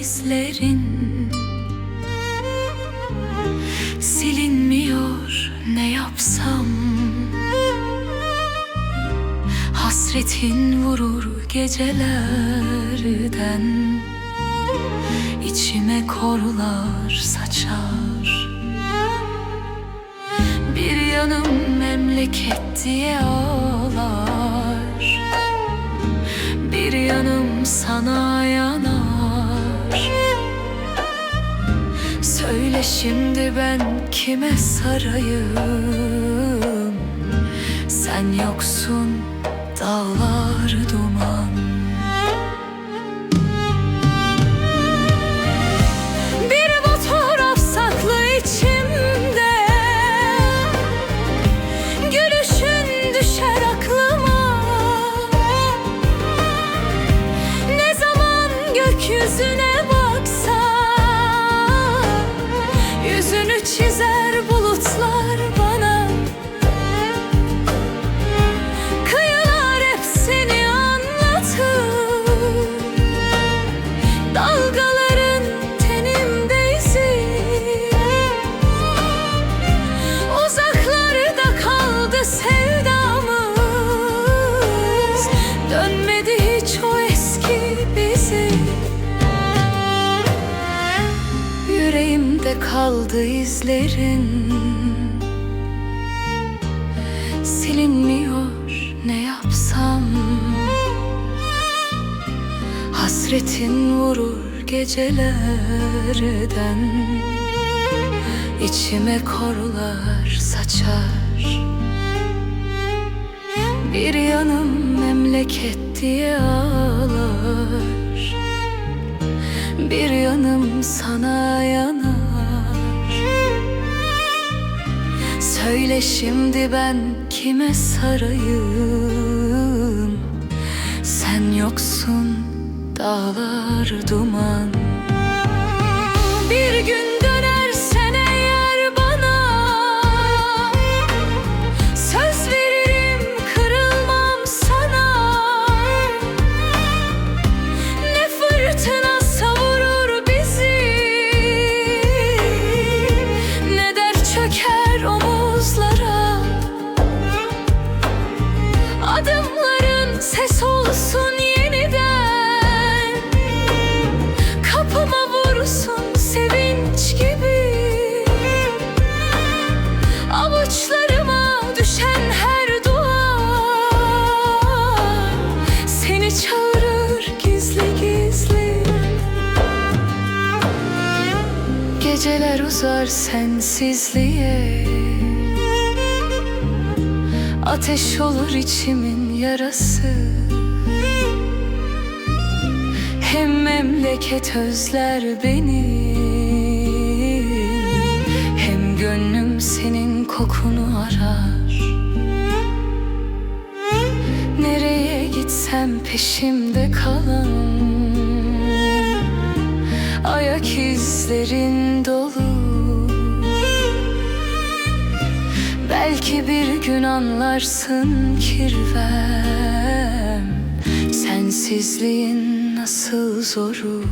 izlerin Silinmiyor ne yapsam. Hasretin vurur gecelerden İçime korlar saçar. Bir yanım memleket diye ağlar Bir yanım sana yanar. Şimdi ben kime sarayım? Sen yoksun dağlar duman. Bir fotoğraf saklı içimde. Gülüşün düşer aklıma. Ne zaman gökyüzüne Yüreğimde kaldı izlerin. Silinmiyor ne yapsam. Hasretin vurur gecelerden. İçime korlar saçar. Bir yanım memleket diye ağlar. Bir yanım sana yanar Söyle şimdi ben kime sarayım? Sen yoksun dağlar duman Geceler uzar sensizliğe. Ateş olur içimin yarası. Hem memleket özler beni. Hem gönlüm senin kokunu arar. Nereye gitsem peşimde kalan Ayak izlerin dolu. Belki bir gün anlarsın kirvem. Sensizliğin nasıl zoru